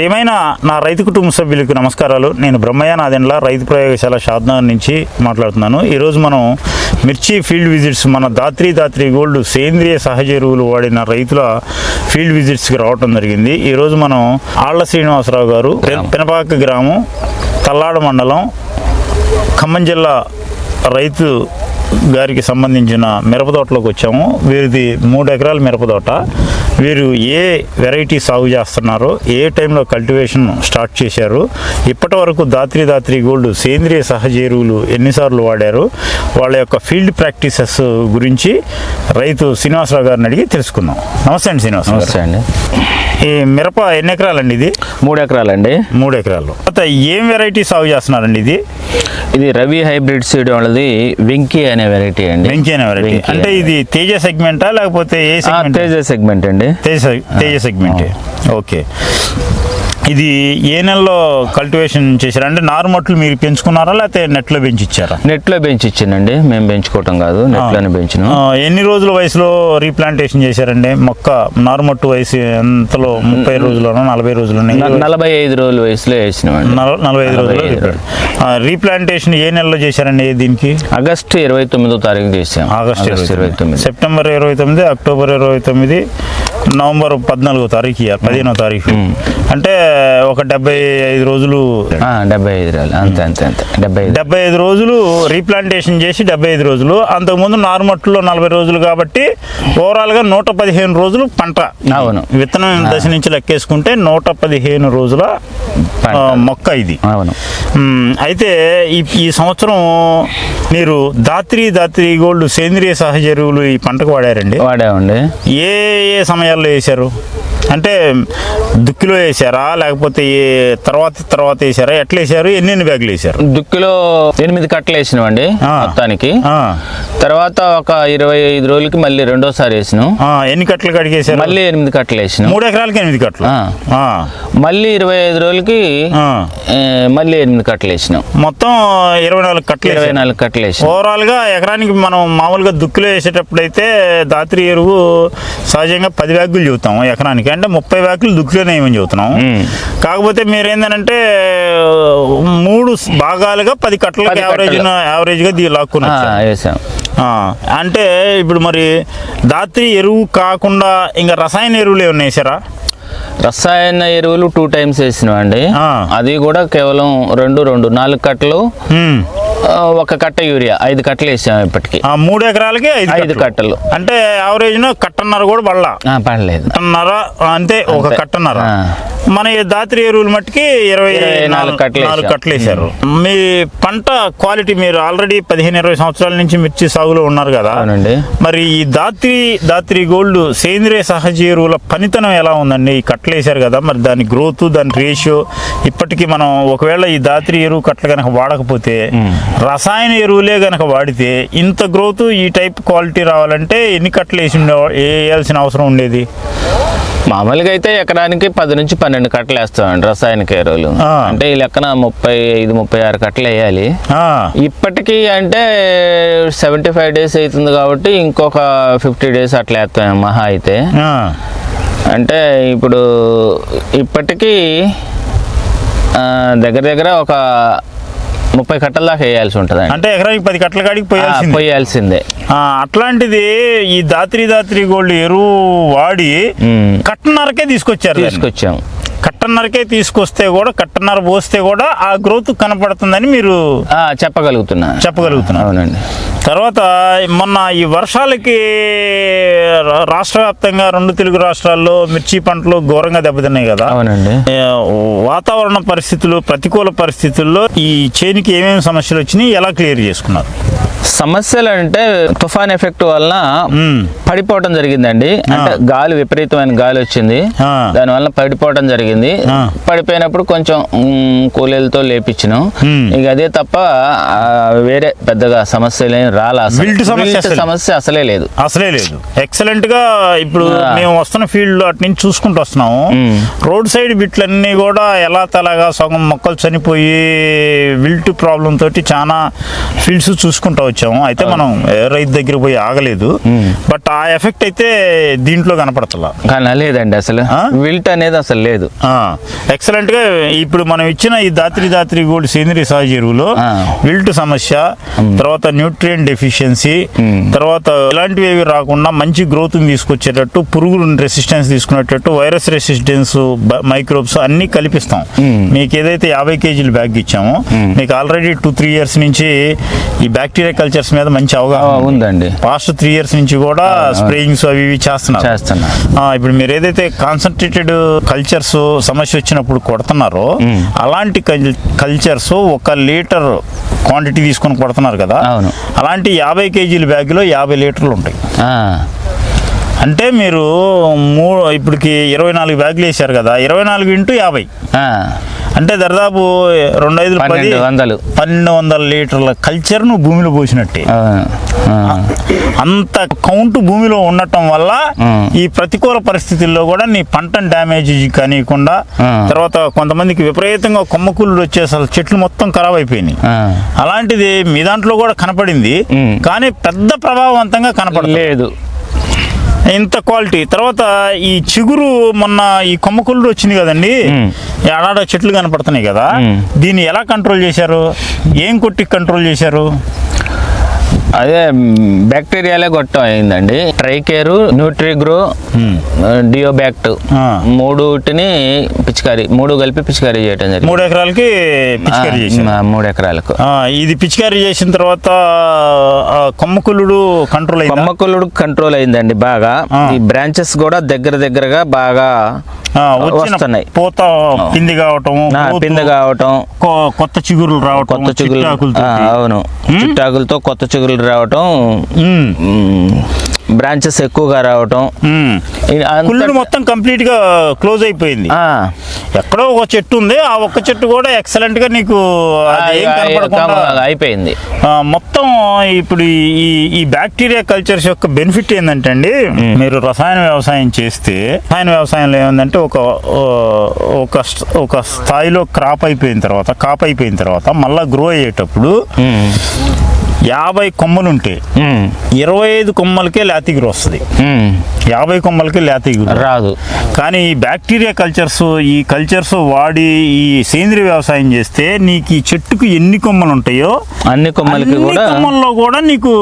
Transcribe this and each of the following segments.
ప్రియమైన నా రైతు కుటుంబ సభ్యులకు నమస్కారాలు. నేను బ్రహ్మయ్య నాదెండ్ల రైతు ప్రయోగశాల షాద్నగర్ నుంచి మాట్లాడుతున్నాను. ఈరోజు మనం మిర్చి ఫీల్డ్ విజిట్స్ మన దాత్రి దాత్రి గోల్డ్ సేంద్రియ సహజ ఎరువులు వాడిన రైతుల ఫీల్డ్ విజిట్స్కి రావటం జరిగింది. ఈరోజు మనం ఆళ్ళ శ్రీనివాసరావు గారు పినపాక పెనపాక గ్రామం తల్లాడ మండలం ఖమ్మం జిల్లా రైతు గారికి సంబంధించిన మిరప తోటలోకి వచ్చాము. వీరిది మూడు ఎకరాల మిరప తోట. వీరు ఏ వెరైటీ సాగు చేస్తున్నారో ఏ టైంలో కల్టివేషన్ స్టార్ట్ చేశారు ఇప్పటి వరకు దాత్రి దాత్రి గోల్డ్ సేంద్రియ సహజ ఎరువులు ఎన్నిసార్లు వాడారు వాళ్ళ యొక్క ఫీల్డ్ ప్రాక్టీసెస్ గురించి రైతు శ్రీనివాసరావు గారిని అడిగి తెలుసుకుందాం. నమస్తే అండి శ్రీనివాసరావు గారు. నమస్తే అండి. ఈ మిరప ఎన్ని ఎకరాలండి ఇది? మూడు ఎకరాలండి. మూడు ఎకరాలు. ఏం వెరైటీ సాగు చేస్తున్నారండి ఇది? ఇది రవి హైబ్రిడ్ సీడ్ వాళ్ళది వెంకీ అనే వెరైటీ అండి. వెంకీ అనే వెరైటీ అంటే ఇది తేజ సెగ్మెంటా లేకపోతే ఏ సెగ్మెంట్ తేజ సెగ్మెంట్ అండి. Teja Teja segment okay. ఇది ఏ నెలలో కల్టివేషన్ చేశారు? అంటే నారుమట్లు మీరు పెంచుకున్నారా లేకపోతే నెట్లో పెంచి ఇచ్చారా నెట్లో పెంచి ఇచ్చానండి మేము పెంచుకోవటం కాదు. నెట్లోనే పెంచిన. ఎన్ని రోజుల వయసులో రీప్లాంటేషన్ చేశారండి? మొక్క నారుమట్టు వయసు ఎంతలో? ముప్పై రోజుల్లోనో నలభై రోజుల్లోనో నలభై ఐదు రోజుల వయసులో నల- నలభై ఐదు ఐదు రీప్లాంటేషన్ ఏ నెలలో చేశారండి దీనికి? ఆగస్టు ఇరవై తొమ్మిదో తారీఖు చేసాం ఆగస్ట్ ఇరవై తొమ్మిది. సెప్టెంబర్ ఇరవై తొమ్మిది అక్టోబర్ ఇరవై తొమ్మిది నవంబర్ పద్నాలుగో తారీఖు పదిహేనో తారీఖు. అంటే ఒక డెబ్బై ఐదు రోజులు డెబ్బై ఐదు రాలు అంతే అంతే అంతే. డెబ్బై డెబ్బై ఐదు రోజులు రీప్లాంటేషన్ చేసి డెబ్బై ఐదు రోజులు. అంతకుముందు నార్మట్లో నలభై రోజులు కాబట్టి ఓవరాల్గా నూట పదిహేను రోజులు పంట. అవును. విత్తనం దశ నుంచి లెక్కేసుకుంటే నూట పదిహేను రోజుల మొక్క ఇది. అవును. అయితే ఈ ఈ సంవత్సరం మీరు దాత్రి దాత్రి గోల్డ్ సేంద్రియ సహజ ఎరువులు ఈ పంటకు వాడారండి? వాడామండి. ఏ ఏ సమయాల్లో వేశారు? అంటే దుక్కిలో వేసారా? లేకపోతే తర్వాత తర్వాత వేసారా? ఎట్లా వేసారు? ఎన్ని బ్యాగులు వేసారు? దుక్కిలో ఎనిమిది కట్టలు వేసినామండి ఆ. మొత్తానికి. తర్వాత ఒక ఇరవై ఐదు రోజులకి మళ్ళీ రెండోసారి వేసినాం. ఎన్ని కట్టలు కడిగేశారు? మళ్ళీ ఎనిమిది కట్టలు వేసినాం. మూడు ఎకరాలకి ఎనిమిది కట్టలు. మళ్ళీ ఇరవై ఐదు రోజులకి మళ్ళీ ఎనిమిది కట్టలు వేసినాం. మొత్తం ఇరవై నాలుగు కట్టలు ఇరవై. నాలుగు కట్టలు వేసినాం. ఓవరాల్గా ఎకరానికి మనం మామూలుగా దుక్కులో వేసేటప్పుడు అయితే దాత్రి ఎరువు సహజంగా పది బ్యాగులు చెబుతాం ఎకరానికి. అంటే ముప్పై బ్యాగులు దుక్కులోనే ఏమని చెబుతున్నాం. కాకపోతే మీరు ఏంటంటే మూడు భాగాలుగా పది కట్టలకు యావరేజ్ కట్టలు. యావరేజ్గా దీ లాక్కుని ఆ, వచ్చారు. వేసాం ఆ, అంటే ఇప్పుడు మరి దాత్రి ఎరువు కాకుండా ఇంకా రసాయన ఎరువులు ఏమన్నా వేసారా రసాయన ఎరువులు టూ టైమ్స్ వేసినాం అండి ఆ. అది కూడా కేవలం రెండు రెండు నాలుగు కట్టలు ఒక కట్ట యూరియా ఐదు కట్టలు వేసాం ఇప్పటికి. ఆ మూడు ఎకరాలకి ఐదు కట్టలు. అంటే యావరేజ్ కట్టన్నర కూడా ఆ, పడలేదు. కట్టన్నర అంతే ఒక అంతే. కట్టన్నర. మన ఈ దాత్రి ఎరువులు మట్టుకి ఇరవై నాలుగు కట్టలు వేశారు మీ పంట క్వాలిటీ మీరు ఆల్రెడీ పదిహేను ఇరవై సంవత్సరాల నుంచి మిర్చి సాగులో ఉన్నారు కదా. మరి ఈ దాత్రి దాత్రి గోల్డ్ సేంద్రియ సహజ ఎరువుల పనితనం ఎలా ఉందండి? ఈ కట్టలు వేశారు కదా మరి దాని గ్రోత్ దాని రేషియో ఇప్పటికీ మనం ఒకవేళ ఈ దాత్రి ఎరువు కట్టలు కనుక వాడకపోతే రసాయన ఎరువులే కనుక వాడితే ఇంత గ్రోత్ ఈ టైప్ క్వాలిటీ రావాలంటే ఎన్ని కట్టలు వేసి వేయాల్సిన అవసరం ఉండేది? మామూలుగా అయితే ఎకరానికి పది నుంచి పన్నెండు కట్టలు వేస్తామండి రసాయనిక ఎరువులు. అంటే ఈ లెక్కన ముప్పై ఐదు ముప్పై ఆరు కట్టలు వేయాలి. ఇప్పటికీ అంటే సెవెంటీ ఫైవ్ డేస్ అవుతుంది కాబట్టి ఇంకొక ఫిఫ్టీ డేస్ అట్లా వేస్తాం మహా అయితే. అంటే ఇప్పుడు ఇప్పటికీ దగ్గర దగ్గర ఒక ముప్పై కట్టల దాకా వేయాల్సి ఉంటుంది అంటే ఎకరానికి పది కట్టల కాడికి పోయాల్సింది అట్లాంటిది ఈ దాత్రి దాత్రి గోల్డ్ ఎరువు వాడి. కట్టన్నరకే తీసుకొచ్చారు దాన్ని. కట్టన్నరకే తీసుకొస్తే కూడా కట్టన్నర పోస్తే కూడా ఆ గ్రోత్ కనపడుతుందని మీరు చెప్పగలుగుతున్నా. చెప్పగలుగుతున్నారు అవునండి. తర్వాత మొన్న ఈ వర్షాలకి రాష్ట్ర వ్యాప్తంగా రెండు తెలుగు రాష్ట్రాల్లో మిర్చి పంటలు ఘోరంగా దెబ్బతిన్నాయి కదా. అవునండి. వాతావరణ పరిస్థితులు ప్రతికూల పరిస్థితుల్లో ఈ చేనికి ఏమేమి సమస్యలు వచ్చినాయి ఎలా క్లియర్ చేసుకున్నారు? సమస్యలు అంటే తుఫాన్ ఎఫెక్ట్ వలన. పడిపోవటం జరిగిందండి అంటే గాలి విపరీతమైన గాలి వచ్చింది ఆ. దానివల్ల పడిపోవడం జరిగింది. పడిపోయినప్పుడు కొంచెం కూలీలతో లేపించినాం. ఇక అదే తప్ప వేరే పెద్దగా సమస్యలు ఏం రాలా సమస్య అసలు. సమస్య అసలే లేదు అసలే లేదు ఎక్సలెంట్గా ఇప్పుడు. మేము వస్తున్న ఫీల్డ్లో అటు నుంచి చూసుకుంటూ వస్తున్నాము. రోడ్ సైడ్ బిట్లన్నీ కూడా ఎలా తలాగా సగం మొక్కలు చనిపోయి విల్ట్ ప్రాబ్లం తోటి చాలా ఫీల్డ్స్ చూసుకుంటూ వచ్చాము. అయితే మనం రైతు దగ్గర పోయి ఆగలేదు. బట్ ఆ ఎఫెక్ట్ అయితే దీంట్లో కనపడతలా. కానీ లేదండి అసలు? విల్ట్ అనేది అసలు లేదు. ఎక్సలెంట్గా ఇప్పుడు మనం ఇచ్చిన ఈ దాత్రి దాత్రి గోల్డ్ సేంద్రియ సహజ ఎరువులో. విల్ట్ సమస్య తర్వాత న్యూట్రియం డెఫిషియన్సీ తర్వాత ఇలాంటివి ఏవి రాకుండా మంచి గ్రోత్ తీసుకొచ్చేటట్టు పురుగులు రెసిస్టెన్స్ తీసుకునేటట్టు వైరస్ రెసిస్టెన్స్ మైక్రోబ్స్ అన్ని కల్పిస్తాం. మీకు ఏదైతే యాభై కేజీలు బ్యాగ్ ఇచ్చామో మీకు ఆల్రెడీ టూ త్రీ ఇయర్స్ నుంచి ఈ బ్యాక్టీరియా కల్చర్స్ మీద మంచి అవగాహన ఉంది. ఉందండి. పాస్ట్ త్రీ ఇయర్స్ నుంచి కూడా స్ప్రేయింగ్స్ అవి ఇవి చేస్తున్నారు. చేస్తున్నా ఆ, ఇప్పుడు మీరు ఏదైతే కాన్సన్ట్రేటెడ్ కల్చర్స్ సమస్య వచ్చినప్పుడు కొడుతున్నారో అలాంటి కల్చర్స్ ఒక లీటర్ క్వాంటిటీ తీసుకొని కొడుతున్నారు కదా. అలాంటి యాభై కేజీల బ్యాగ్లో యాభై లీటర్లు ఉంటాయి. అంటే మీరు మూ ఇప్పటికి ఇరవై నాలుగు బ్యాగులు వేసారు కదా ఇరవై నాలుగు ఇంటూ యాభై. అంటే దాదాపు రెండు ఐదు పది పన్నెండు వందలు. పన్నెండు వందల లీటర్ల కల్చర్ నువ్వు భూమిలో పోసినట్టే. అంత కౌంట్ భూమిలో ఉండటం వల్ల. ఈ ప్రతికూల పరిస్థితుల్లో కూడా నీ పంటను డ్యామేజ్ కానివ్వకుండా మ్. తర్వాత కొంతమందికి విపరీతంగా కొమ్మకుళ్ళు వచ్చే అసలు చెట్లు మొత్తం ఖరాబ్ అయిపోయినాయి. అలాంటిది మీ దాంట్లో కూడా కనపడింది. కానీ పెద్ద ప్రభావవంతంగా కనపడలేదు లేదు. ఇంత క్వాలిటీ. తర్వాత ఈ చిగురు మొన్న ఈ కొమ్మకుళ్ళు వచ్చింది కదండి. ఆడాడ చెట్లు కనపడుతున్నాయి కదా. దీన్ని ఎలా కంట్రోల్ చేశారు? ఏం కొట్టి కంట్రోల్ చేశారు? అదే బ్యాక్టీరియాలే గొట్టం అయిందండి. ట్రైకేరు న్యూట్రిగ్రో డియోబ్యాక్ట్. మూడుటిని పిచికారీ మూడు కలిపి పిచికారీ చేయటం జరిగింది. మూడు ఎకరాలకి పిచికారీ మూడు ఎకరాలకు. ఇది పిచికారీ చేసిన తర్వాత కొమ్మకులుడు కంట్రోల్ అయిందా? కొమ్మకులుడు కంట్రోల్ అయిందండి బాగా. ఈ బ్రాంచెస్ కూడా దగ్గర దగ్గరగా బాగా వస్తున్నాయి. పూత పిండి కావటం పింద కావటం కొత్త చిగురులు రావటం కొత్త చిగురు అవును. చిట్టాకులతో కొత్త చిగురులు రావటం ఉమ్, బ్రాంచెస్ ఎక్కువగా రావటం. మొత్తం కంప్లీట్గా క్లోజ్ అయిపోయింది. ఎక్కడో ఒక చెట్టు ఉంది ఆ ఒక్క చెట్టు కూడా ఎక్సలెంట్గా నీకు అయిపోయింది. మొత్తం ఇప్పుడు ఈ- ఈ బ్యాక్టీరియా కల్చర్స్ యొక్క బెనిఫిట్ ఏంటంటే అండి మీరు రసాయన వ్యవసాయం చేస్తే రసాయన వ్యవసాయంలో ఏముందంటే ఒక ఒక ఒక స్థాయిలో క్రాప్ అయిపోయిన తర్వాత కాప్ అయిపోయిన తర్వాత మళ్ళా గ్రో అయ్యేటప్పుడు యాభై కొమ్మలు ఉంటే ఉమ్, ఇరవై ఐదు కొమ్మలకే లేతిగురు వస్తుంది. యాభై కొమ్మలకే లేతిగురు. రాదు. కానీ ఈ బ్యాక్టీరియా కల్చర్స్ ఈ కల్చర్స్ వాడి ఈ సేంద్రియ వ్యవసాయం చేస్తే నీకు ఈ చెట్టుకు ఎన్ని కొమ్మలు ఉంటాయో అన్ని కొమ్మలకి కూడా కొమ్మల్లో కూడా నీకు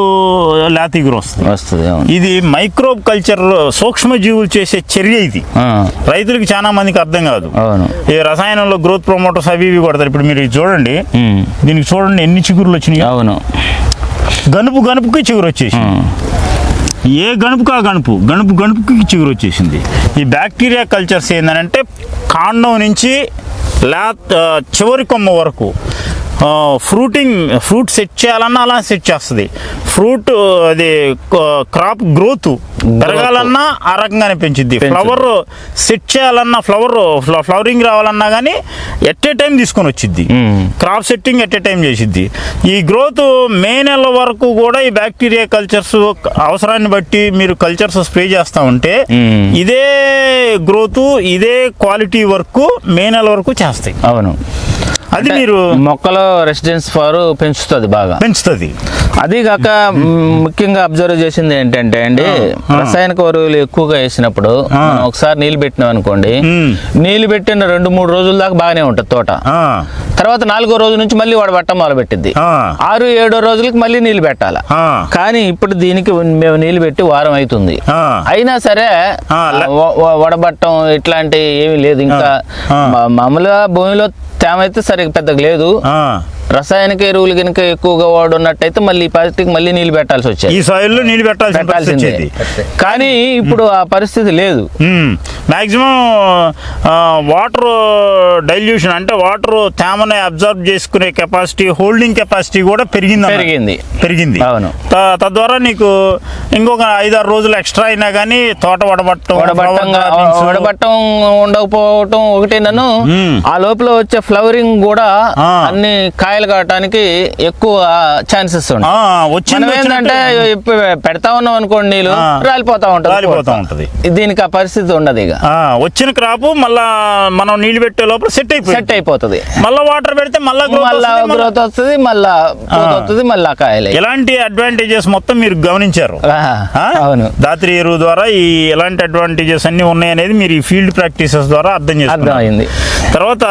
లేతిగురు వస్తుంది. వస్తుంది ఇది మైక్రోబ్ కల్చర్ సూక్ష్మ జీవులు చేసే చర్య ఇది. రైతులకు చాలా మందికి అర్థం కాదు. అవును. ఈ రసాయనంలో గ్రోత్ ప్రమోటర్స్ అవి ఇవి కొడతారు. ఇప్పుడు మీరు ఇది చూడండి. దీనికి చూడండి ఎన్ని చిగురులు వచ్చినాయి. అవును. గనుపు గనుపుకి చిగురు వచ్చేసి ఏ గణుపుకి ఆ గణుపు గణుపు గణుపుకి చిగురు వచ్చేసింది ఈ బ్యాక్టీరియా కల్చర్స్ ఏంటంటే కాండం నుంచి లా ఆ, చివరి కొమ్మ వరకు ఫ్రూటింగ్ ఫ్రూట్ సెట్ చేయాలన్నా అలా సెట్ చేస్తుంది. ఫ్రూట్ అది క్రాప్ గ్రోత్ పెరగాలన్నా ఆ రకంగానే పెంచుద్ది. ఫ్లవర్ సెట్ చేయాలన్నా ఫ్లవర్ ఫ్లవరింగ్ రావాలన్నా కానీ ఎట్ ఏ టైం తీసుకొని వచ్చింది ఉమ్, crop setting at a time చేసిద్ది. ఈ గ్రోత్ మే నెల వరకు కూడా ఈ బ్యాక్టీరియా కల్చర్స్ అవసరాన్ని బట్టి మీరు కల్చర్స్ స్ప్రే చేస్తా ఉంటే. ఇదే గ్రోత్ ఇదే క్వాలిటీ వర్క్ మే నెల వరకు చేస్తాయి. అవును. అది మీరు మొక్కలో రెసిడెన్స్ ఫార్ పెంచుతుంది బాగా. పెంచుతుంది. అది కాక ముఖ్యంగా అబ్జర్వ్ చేసింది ఏంటంటే అండి రసాయనిక ఎరువులు ఎక్కువగా వేసినప్పుడు ఒకసారి నీళ్ళు పెట్టినాం అనుకోండి. నీళ్ళు పెట్టిన రెండు మూడు రోజుల దాకా బాగానే ఉంటుంది తోట. తర్వాత నాలుగో రోజు నుంచి మళ్ళీ వాడు పట్టం మొదలు పెట్టింది ఆరు ఏడో రోజులకి మళ్ళీ నీళ్ళు పెట్టాలి? కానీ ఇప్పుడు దీనికి మేము నీళ్ళు పెట్టి వారం అవుతుంది. అయినా సరే వడబట్టం ఇట్లాంటి ఏమీ లేదు. ఇంకా మామూలుగా భూమిలో తేమ అయితే సరిగ్గా పెద్దగా లేదు. రసాయనిక ఎరువులు కనుక ఎక్కువగా వాడున్నట్టయితే మళ్ళీ ఈ పరిస్థితికి మళ్ళీ నీళ్ళు పెట్టాల్సి ఈ వచ్చేది సాయిల్లో నీళ్ళు పరిస్థితి పెట్టాల్సిందే వచ్చేది కానీ ఇప్పుడు ఆ పరిస్థితి లేదు మ్యాక్సిమం వాటర్ డైల్యూషన్ అంటే వాటర్ తేమని అబ్జర్వ్ చేసుకునే కెపాసిటీ హోల్డింగ్ కెపాసిటీ కూడా పెరిగింది. పెరిగింది. పెరిగింది అవును. త- తద్వారా నీకు ఇంకొక ఐదారు రోజులు ఎక్స్ట్రా అయినా కానీ తోట వడబట్టం వడబట్టం ఉండకపోవటం ఒకటి నన్ను. ఆ లోపల వచ్చే ఫ్లవరింగ్ కూడా. అన్ని కాయ కాయలు కావటానికి ఎక్కువ ఛాన్సెస్ ఆ, ఉంటాయి ఏంటంటే పెడతా ఉన్నాం అనుకోండి నీళ్ళు ఆ. రాలిపోతా ఉంటుంది రాలిపోతా ఉంటది. దీనికి ఆ పరిస్థితి ఉండదు ఇక. ఆ, వచ్చిన క్రాప్ మళ్ళా మనం నీళ్ళు పెట్టే లోపల సెట్ అయిపోయింది. సెట్ అయిపోతుంది. మళ్ళా వాటర్ పెడితే మళ్ళా మళ్ళా వస్తుంది, మళ్ళా- గ్రోత్ వస్తుంది మళ్ళా వస్తుంది మళ్ళా కాయలు. ఎలాంటి అడ్వాంటేజెస్ మొత్తం మీరు గమనించారు? ఆ, ఆ? అవును. దాత్రి ఎరువు ద్వారా ఈ ఎలాంటి అడ్వాంటేజెస్ అన్ని ఉన్నాయనేది మీరు ఈ ఫీల్డ్ ప్రాక్టీసెస్ ద్వారా అర్థం అర్థమైంది. తర్వాత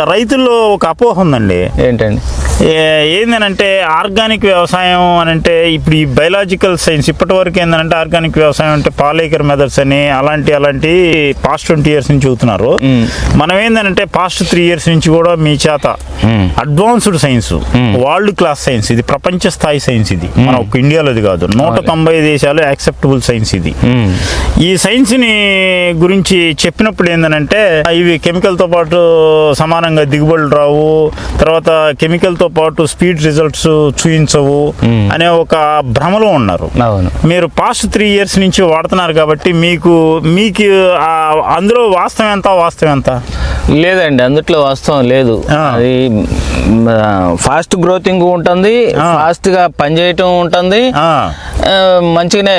రైతుల్లో ఒక అపోహ ఉందండి. ఏంటండి? ఏ- ఏందనంటే ఆర్గానిక్ వ్యవసాయం అని అంటే ఇప్పుడు ఈ బయలాజికల్ సైన్స్ ఇప్పటి వరకు ఏంటంటే ఆర్గానిక్ వ్యవసాయం అంటే పాలేకర్ మెథడ్స్ అని అలాంటి అలాంటి పాస్ట్ ట్వంటీ ఇయర్స్ నుంచి చూస్తున్నారు. మనం ఏంటంటే పాస్ట్ త్రీ ఇయర్స్ నుంచి కూడా మీ చేత. Advanced science world class science ఇది ప్రపంచ స్థాయి సైన్స్ ఇది మన ఒక్క ఇండియాలోది కాదు నూట తొంభై దేశాలు యాక్సెప్టబుల్ సైన్స్ ఇది. ఈ సైన్స్ని గురించి చెప్పినప్పుడు ఏంటంటే ఇవి కెమికల్తో పాటు సమానంగా దిగుబడులు రావు తర్వాత కెమికల్తో పాటు స్పీడ్ రిజల్ట్స్ చూపించవు అనే ఒక భ్రమలో ఉన్నారు. మీరు పాస్ట్ త్రీ ఇయర్స్ నుంచి వాడుతున్నారు కాబట్టి మీకు మీకు అందులో వాస్తవం ఎంత వాస్తవం ఎంత? లేదండి అందుట్లో వాస్తవం లేదు. అది ఫాస్ట్ గ్రోతింగ్ ఉంటుంది. ఫాస్ట్గా పనిచేయటం ఉంటుంది. మంచిగానే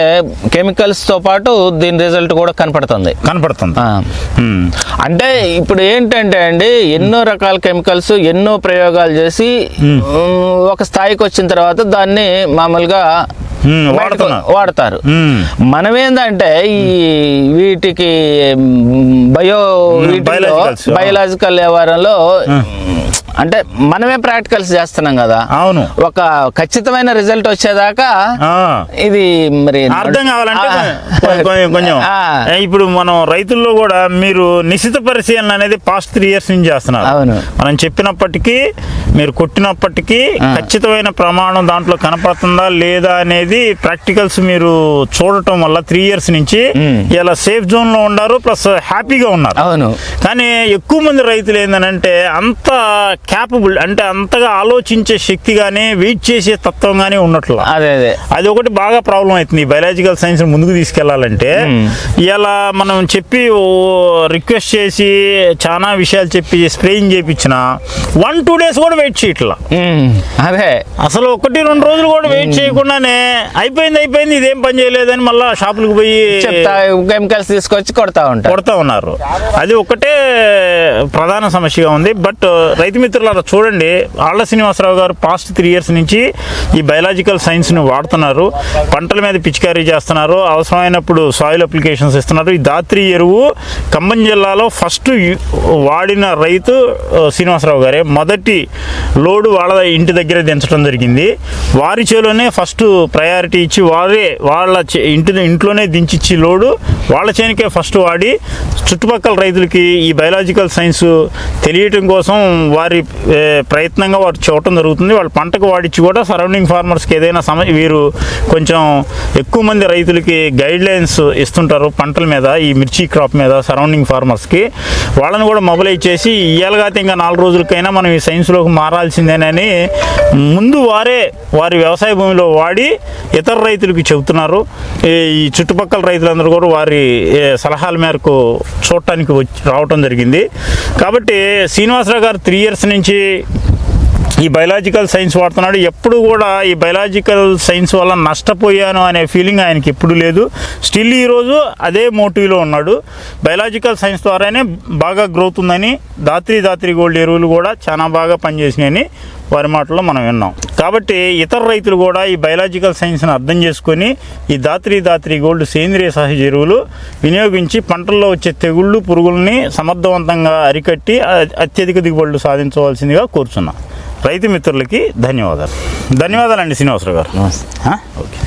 కెమికల్స్తో పాటు దీని రిజల్ట్ కూడా కనపడుతుంది. కనపడుతుంది. అంటే ఇప్పుడు ఏంటంటే అండి ఎన్నో రకాల కెమికల్స్ ఎన్నో ప్రయోగాలు చేసి ఒక స్థాయికి వచ్చిన తర్వాత దాన్ని మామూలుగా వాడతారు. ఉమ్, మనం ఏంటంటే ఈ వీటికి బయో. బయోలాజికల్ వ్యవహారంలో అంటే మనమే ప్రాక్టికల్స్ చేస్తున్నాం కదా అవును ఒక ఖచ్చితమైన రిజల్ట్ వచ్చేదాకా. ఇది మరి అర్థం కావాలంటే. కొంచెం- ఇప్పుడు మనం రైతుల్లో కూడా మీరు నిశిత పరిశీలన అనేది పాస్ట్ త్రీ ఇయర్స్ నుంచి చేస్తున్నారు అవును. మనం చెప్పినప్పటికీ మీరు కొట్టినప్పటికీ ఖచ్చితమైన ప్రమాణం దాంట్లో కనపడుతుందా లేదా అనేది ప్రాక్టికల్స్ మీరు చూడటం వల్ల త్రీ ఇయర్స్ నుంచి. ఇలా సేఫ్ జోన్లో ఉన్నారు ప్లస్ హ్యాపీగా ఉన్నారు అవును కానీ ఎక్కువ మంది రైతులు ఏంటంటే అంత క్యాపబుల్ అంటే అంతగా ఆలోచించే శక్తి కానీ వెయిట్ చేసే తత్వం కానీ ఉన్నట్లు. అదే అదే. అది ఒకటి బాగా ప్రాబ్లం అవుతుంది. బయలాజికల్ సైన్స్ ముందుకు తీసుకెళ్ళాలంటే ఇలా మనం చెప్పి రిక్వెస్ట్ చేసి చాలా విషయాలు చెప్పి స్ప్రేయింగ్ చేయించిన వన్ టూ డేస్ కూడా వెయిట్ చేయట్లా. ఉమ్, అదే. అసలు ఒకటి రెండు రోజులు కూడా వెయిట్ చేయకుండానే అయిపోయింది అయిపోయింది ఇదేం పని చేయలేదని మళ్ళీ షాపులకు పోయి కెమికల్స్ తీసుకొచ్చి కొడతా ఉంటారు. కొడతా ఉన్నారు. అది ఒకటే ప్రధాన సమస్యగా ఉంది. బట్ రైతు మిత్రులారా చూడండి ఆళ్ళ శ్రీనివాసరావు గారు పాస్ట్ త్రీ ఇయర్స్ నుంచి ఈ బయలాజికల్ సైన్స్ని వాడుతున్నారు. పంటల మీద పిచికారీ చేస్తున్నారు. అవసరమైనప్పుడు సాయిల్ అప్లికేషన్స్ ఇస్తున్నారు. ఈ దాత్రి ఎరువు ఖమ్మం జిల్లాలో ఫస్ట్ వాడిన రైతు శ్రీనివాసరావు గారే. మొదటి లోడు వాళ్ళ ఇంటి దగ్గర దించడం జరిగింది. వారి చేలోనే ఫస్ట్ ప్రయారిటీ ఇచ్చి వారే వాళ్ళ చే- ఇంటి ఇంట్లోనే దించిచ్చి లోడు వాళ్ళ చేనికే ఫస్ట్ వాడి చుట్టుపక్కల రైతులకి ఈ బయలాజికల్ సైన్స్ తెలియటం కోసం వారి ప్రయత్నంగా వారు చూడటం జరుగుతుంది. వాళ్ళ పంటకు వాడిచ్చి కూడా సరౌండింగ్ ఫార్మర్స్కి ఏదైనా సమ వీరు కొంచెం ఎక్కువ మంది రైతులకి గైడ్ లైన్స్ ఇస్తుంటారు పంటల మీద ఈ మిర్చి క్రాప్ మీద సరౌండింగ్ ఫార్మర్స్కి వాళ్ళని కూడా మొబలైజ్ చేసి ఇయ్యాలగాతే ఇంకా నాలుగు రోజులకైనా మనం ఈ సైన్స్లోకి మారాల్సిందేనని ముందు వారే వారి వ్యవసాయ భూమిలో వాడి ఇతర రైతులకు చెబుతున్నారు. ఈ చుట్టుపక్కల రైతులందరూ కూడా వారి సలహాల మేరకు చూడటానికి వచ్చి రావటం జరిగింది. కాబట్టి శ్రీనివాసరావు గారు త్రీ ఇయర్స్ నుంచి ఈ బయలాజికల్ సైన్స్ వాడుతున్నాడు. ఎప్పుడు కూడా ఈ బయలాజికల్ సైన్స్ వల్ల నష్టపోయాను అనే ఫీలింగ్ ఆయనకి ఎప్పుడు లేదు. స్టిల్ ఈరోజు అదే మోటివ్లో ఉన్నాడు. బయలాజికల్ సైన్స్ ద్వారానే బాగా గ్రోత్ ఉందని దాత్రి దాత్రి గోల్డ్ ఎరువులు కూడా చాలా బాగా పనిచేసినాయని వారి మాటల్లో మనం విన్నాం. కాబట్టి ఇతర రైతులు కూడా ఈ బయలాజికల్ సైన్స్ని అర్థం చేసుకొని ఈ దాత్రి దాత్రి గోల్డ్ సేంద్రియ సహజ ఎరువులు వినియోగించి పంటల్లో వచ్చే తెగుళ్ళు పురుగుల్ని సమర్థవంతంగా అరికట్టి అత్యధిక దిగుబడులు సాధించవలసిందిగా కోరుచున్నాం. రైతు మిత్రులకి ధన్యవాదాలు. ధన్యవాదాలండి శ్రీనివాసరావు గారు? ఓకే.